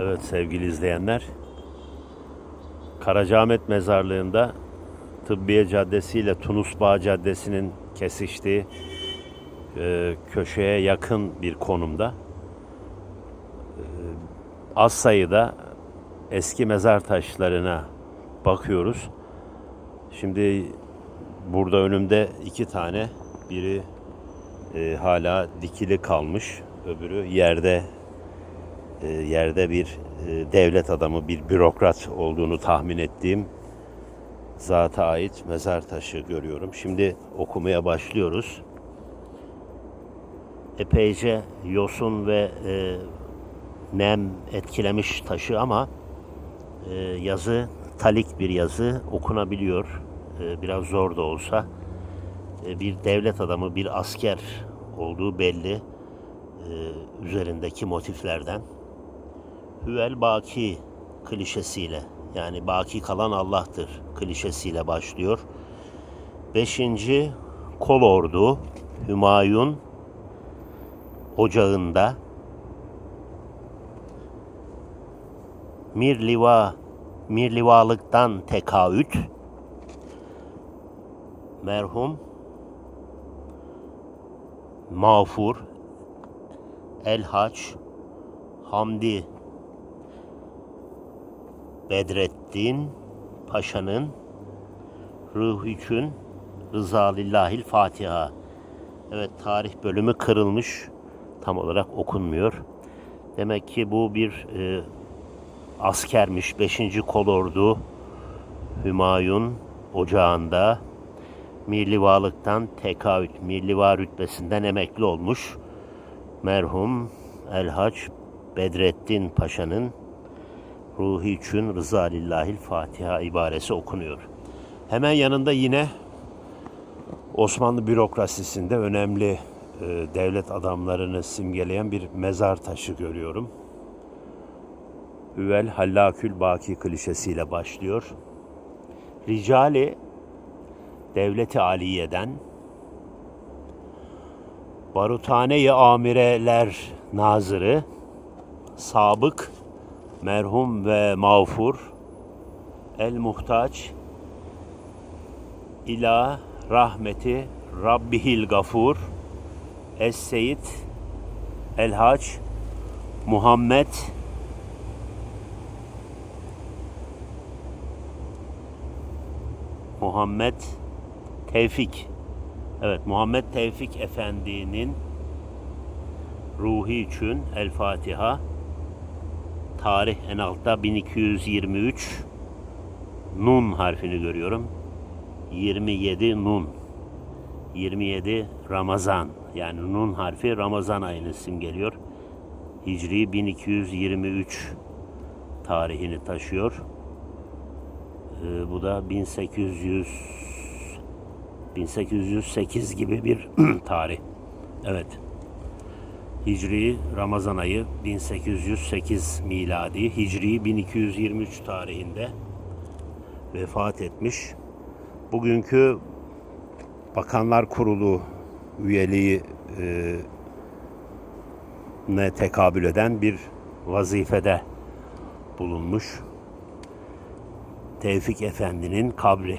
Evet sevgili izleyenler. Karacaahmet Mezarlığı'nda Tıbbiye Caddesi ile Tunus Bağ Caddesi'nin kesiştiği e, köşeye yakın bir konumda e, az sayıda eski mezar taşlarına bakıyoruz. Şimdi burada önümde iki tane biri e, hala dikili kalmış öbürü yerde yerde bir e, devlet adamı, bir bürokrat olduğunu tahmin ettiğim zata ait mezar taşı görüyorum. Şimdi okumaya başlıyoruz. Epeyce yosun ve e, nem etkilemiş taşı ama e, yazı talik bir yazı okunabiliyor. E, biraz zor da olsa. E, bir devlet adamı, bir asker olduğu belli e, üzerindeki motiflerden. Hüvel Baki klişesiyle yani baki kalan Allah'tır klişesiyle başlıyor. Beşinci Kol Ordu Hümayun ocağında Mirliva Mirlivalıktan tekaüt merhum Mağfur El Haç Hamdi Bedrettin Paşa'nın ruh için Rıza Lillahil Fatiha. Evet tarih bölümü kırılmış. Tam olarak okunmuyor. Demek ki bu bir e, askermiş. 5. Kolordu Hümayun ocağında Mirlivalıktan tekaüt, Mirliva rütbesinden emekli olmuş. Merhum Elhaç Bedrettin Paşa'nın ruhu için Rıza Lillahil Fatiha ibaresi okunuyor. Hemen yanında yine Osmanlı bürokrasisinde önemli e, devlet adamlarını simgeleyen bir mezar taşı görüyorum. Hüvel Hallakül Baki klişesiyle başlıyor. Ricali Devleti Aliye'den Barutane-i Amireler Nazırı Sabık merhum ve mağfur el muhtaç ila rahmeti Rabbihil gafur es seyit el haç Muhammed Muhammed Tevfik. Evet Muhammed Tevfik Efendi'nin ruhi için El Fatiha tarih en altta 1223 Nun harfini görüyorum. 27 Nun. 27 Ramazan. Yani Nun harfi Ramazan ayını simgeliyor. Hicri 1223 tarihini taşıyor. Ee, bu da 1800 1808 gibi bir tarih. Evet. Hicri Ramazan ayı 1808 miladi, Hicri 1223 tarihinde vefat etmiş. Bugünkü Bakanlar Kurulu üyeliği e, ne tekabül eden bir vazifede bulunmuş. Tevfik Efendi'nin kabri